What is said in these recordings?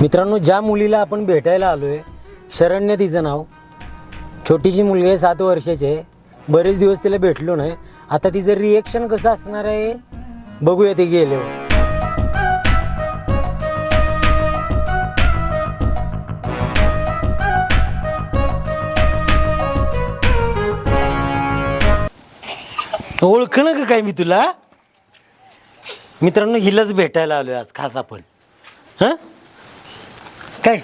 मित्रांनो ज्या मुलीला आपण भेटायला आलो आहे शरण्य तिचं नाव. छोटीशी मुलगी आहे सात वर्षाची आहे. बरेच दिवस तिला भेटलो नाही. आता तिचं रिएक्शन कसं असणार आहे बघूया ते गेले ओळखणं का काय मी तुला? मित्रांनो हिलाच भेटायला आलोय आज खास आपण. हां? काय?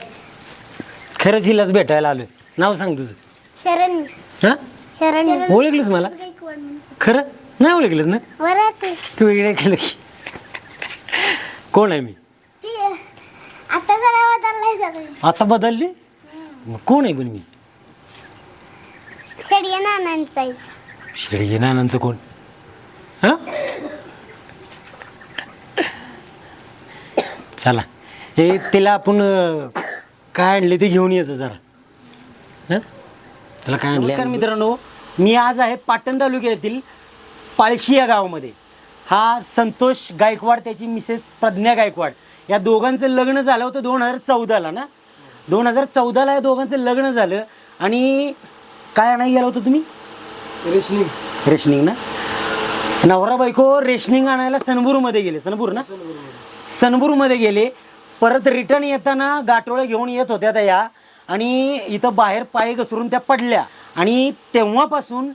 खरंच हिलाच भेटायला आलोय. नाव सांग तुझं. शरण हां? शरण ओळखलंस मला? खरं? नाही ओळखलंस ना? ते वेगळं केलं की कोण आहे मी? ती आता जरा बदललाय सगळे. आता बदलली? मग कोण आहे पण मी? शेडिया नानांचा शेळगे नानांचं कोण? हां? चला. हे तिला आपण अं, काय आणले ते घेऊन यायचं जरा. हं? त्याला काय आणले? मित्रांनो मी आज आहे पाटण तालुक्यातील पाळशी या गावामध्ये. हा संतोष गायकवाड त्याची मिसेस प्रज्ञा गायकवाड. या दोघांचं लग्न झालं होतं दोन हजार चौदाला ना? दोन हजार चौदाला या दोघांचं लग्न झालं आणि काय आणायला गेला होता तुम्ही? रेशनिंग. रेशनिंग ना? नवरा बायको रेशनिंग आणायला सनबूरमध्ये गेले. सनबूर ना? सनबूरमध्ये गेले. परत रिटर्न येताना गाठोळे घेऊन येत होत्या त्या. या आणि इथं बाहेर पाय घसरून त्या पडल्या. आणि तेव्हापासून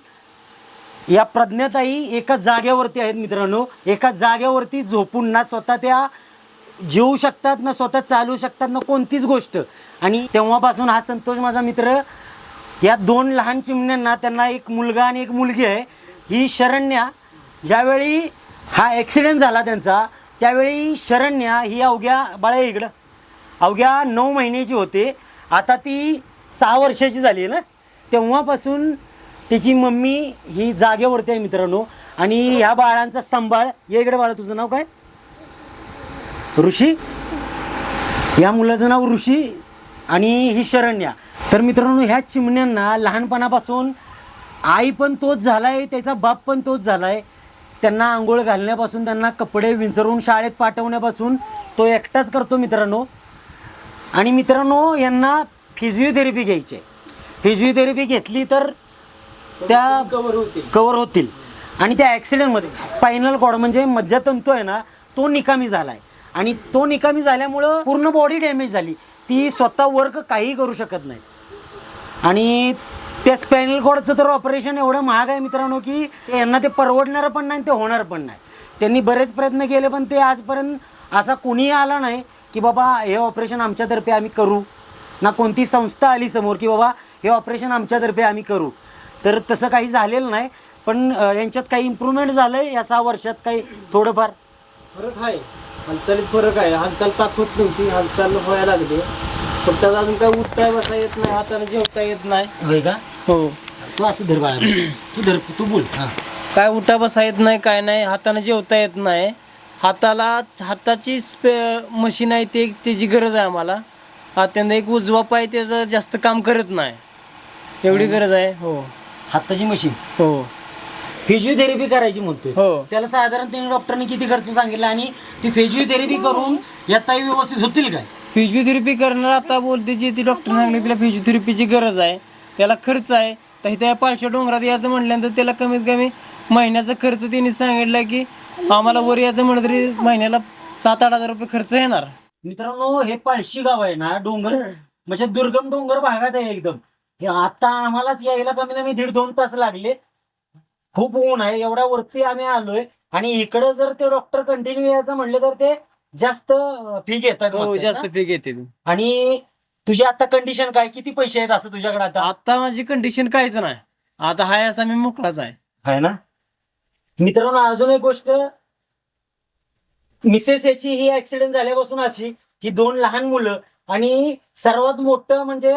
या प्रज्ञाताई एका जागेवरती आहेत मित्रांनो. एका जागेवरती झोपून ना स्वतः त्या जेवू शकतात ना स्वतः चालू शकतात ना कोणतीच गोष्ट. आणि तेव्हापासून हा संतोष माझा मित्र या दोन लहान चिमण्यांना त्यांना एक मुलगा आणि एक मुलगी आहे. ही शरण्या ज्यावेळी हा ॲक्सिडेंट झाला त्यांचा त्यावेळी शरण्या ही अवघ्या बाळा इकडं. अवघ्या नऊ महिन्याची होते. आता ती सहा वर्षाची झाली आहे ना? तेव्हापासून तिची मम्मी ही जागेवरती आहे मित्रांनो. आणि ह्या बाळांचा सांभाळ. या इकडे बाळा तुझं नाव काय? ऋषी? या मुलाचं नाव ऋषी आणि ही शरण्या. तर मित्रांनो ह्या चिमण्यांना लहानपणापासून आई पण तोच झालाय त्याचा बाप पण तोच झालाय. त्यांना आंघोळ घालण्यापासून त्यांना कपडे विंचरून शाळेत पाठवण्यापासून तो एकटाच करतो मित्रांनो. आणि मित्रांनो यांना फिजिओथेरपी घ्यायची. आहे फिजिओथेरपी घेतली तर त्या कवर होते कवर होतील. आणि त्या ॲक्सिडेंटमध्ये स्पायनल कॉर्ड म्हणजे मज्जातंतू आहे ना तो निकामी झाला आहे आणि तो निकामी झाल्यामुळं पूर्ण बॉडी डॅमेज झाली. ती स्वतः वर्क काही करू शकत नाही. आणि त्या स्पायनल कॉर्डचं तर ऑपरेशन एवढं महाग आहे मित्रांनो की यांना ते परवडणारं पण नाही ते होणार पण नाही. त्यांनी बरेच प्रयत्न केले पण ते आजपर्यंत असा कोणीही आला नाही की बाबा हे ऑपरेशन आमच्यातर्फे आम्ही करू. ना कोणती संस्था आली समोर की बाबा हे ऑपरेशन आमच्यातर्फे आम्ही करू. तर तसं काही झालेलं नाही. पण यांच्यात काही इम्प्रूव्हमेंट झालं आहे या सहा वर्षात काही थोडंफार. फरक आहे. हालचालीत फरक आहे. हालचाल ताकद नव्हती. हालचाल व्हायला लागली. फक्त अजून काय उठता बसा येत नाही हाताने जेवता येत नाही. होय का? हो. तू असं धर बाळा. तू धर तू बोल. हां. काय उठा बसा येत नाही काय नाही हाताने जेवता येत नाही. हाताला हाताची स्पे मशीन आहे ते त्याची गरज आहे आम्हाला. अत्यंत एक उजवा पाय त्याचं जास्त काम करत नाही. एवढी गरज आहे हो. हाताची मशीन. हो. फिजिओथेरपी करायची म्हणतोय हो. त्याला साधारण त्यांनी डॉक्टरने किती खर्च सांगितला आणि ती फिजिओथेरपी करून याताही व्यवस्थित होतील काय? फिजिओथेरपी करणार आता बोलते जी ती डॉक्टर सांगली तिला फिजिओथेरपीची गरज आहे. त्याला खर्च आहे. तर त्या पालशा डोंगरात यायचं म्हटल्यानंतर त्याला कमीत कमी महिन्याचा खर्च त्यांनी सांगितला की आम्हाला वर यायचं म्हणलं तरी महिन्याला सात आठ हजार रुपये खर्च येणार. मित्रांनो हे पळशी गाव आहे ना डोंगर म्हणजे दुर्गम डोंगर भागात आहे एकदम. हे आता आम्हालाच यायला कमी कमी दीड दोन तास लागले. खूप ऊन आहे एवढ्या वरती आम्ही आलोय. आणि इकडं जर ते डॉक्टर कंटिन्यू यायचं म्हणले तर ते जास्त फी घेतात हो जास्त? फी घेते आणि तुझी आता कंडिशन काय? किती पैसे आहेत असं तुझ्याकडे आता? आता माझी कंडिशन काहीच नाही. आता हाय असा मी मोकळाच आहे. आहे ना? मित्रांनो अजून एक गोष्ट. मिसेस याची ही ऍक्सिडेंट झाल्यापासून अशी की दोन लहान मुलं आणि सर्वात मोठं म्हणजे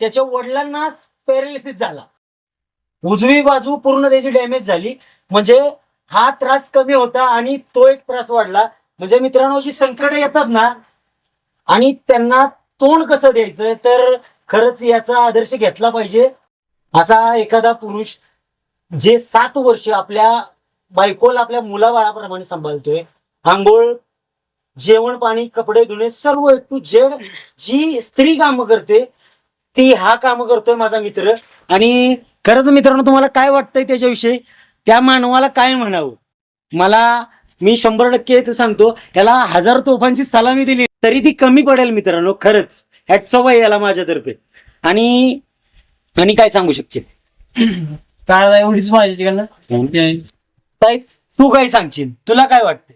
त्याच्या वडिलांना पॅरालिसिस झाला. उजवी बाजू पूर्ण त्याची डॅमेज झाली. म्हणजे हा त्रास कमी होता आणि तो एक त्रास वाढला. म्हणजे मित्रांनो जी संकट येतात ना आणि त्यांना तोंड कसं द्यायचं? तर खरंच याचा आदर्श घेतला पाहिजे. असा एखादा पुरुष जे सात वर्ष आपल्या बायकोला आपल्या मुलाबाळाप्रमाणे सांभाळतोय आंघोळ जेवण पाणी कपडे धुणे सर्व टू जेड जी स्त्री कामं करते ती हा काम करतोय माझा मित्र. आणि खरंच मित्रांनो तुम्हाला काय वाटतंय त्याच्याविषयी? त्या मानवाला काय म्हणावं? मला मी शंभर टक्के इथं सांगतो त्याला हजार तोफांची सलामी दिली. तरी ती कमी पडेल मित्रांनो खरंच. हॅट्स ऑफ आहे याला माझ्यातर्फे. आणि आणि काय सांगू शकते? काय एवढीच काय? तू काय सांगशील? तुला काय वाटतं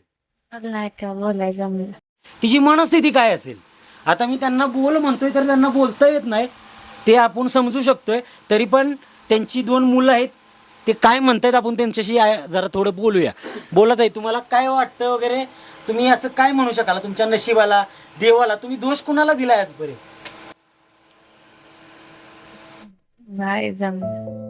तिची मनस्थिती काय असेल? आता मी त्यांना बोल म्हणतोय तर त्यांना बोलता येत नाही. ते आपण समजू शकतोय. तरी पण त्यांची दोन मुलं आहेत. ते काय म्हणतायत आपण त्यांच्याशी जरा थोडं बोलूया. बोलत आहे तुम्हाला काय वाटतं वगैरे? तुम्ही असं काय म्हणू शकाल? तुमच्या नशिबाला देवाला तुम्ही दोष कुणाला दिलाय आजपर्यंत? नाही जमलं.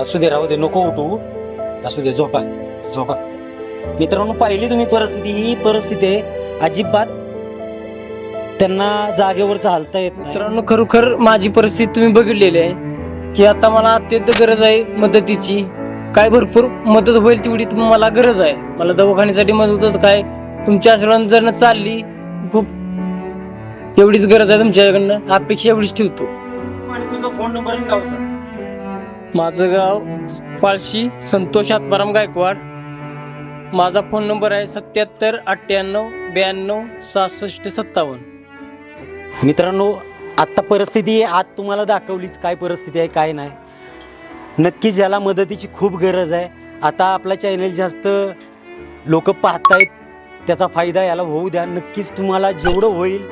असू दे राहू दे नको उठू. असू दे झोपा झोपा. मित्रांनो पाहिली तुम्ही परिस्थिती. ही परिस्थिती आहे. अजिबात त्यांना जागेवरच हालता येत नाही. मित्रांनो खरोखर माझी परिस्थिती तुम्ही बघितलेली आहे की आता मला अत्यंत गरज आहे मदतीची. काय भरपूर मदत होईल तेवढी तुम- मला गरज आहे. मला दवाखान्यासाठी मदत होत काय? तुमच्या आशीर्वाद जर चालली खूप एवढीच गरज आहे तुमच्याकडनं. अपेक्षा एवढीच ठेवतो. आणि तुझा फोन नंबर आणि माझं गाव पाळशी संतोष आत्माराम गायकवाड. माझा फोन नंबर आहे सत्याहत्तर अठ्ठ्याण्णव ब्याण्णव सहासष्ट सत्तावन्न. मित्रांनो आत्ता परिस्थिती आज तुम्हाला दाखवलीच काय परिस्थिती आहे काय नाही. नक्कीच याला मदतीची खूप गरज आहे. आता आपला चॅनल जास्त लोक पाहतायत त्याचा फायदा याला होऊ द्या. नक्कीच तुम्हाला जेवढं होईल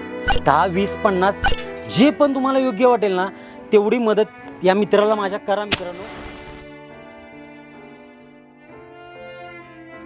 दहा वीस पन्नास जे पण तुम्हाला योग्य वाटेल ना तेवढी मदत या मित्राला माझ्या करा मित्रांनो.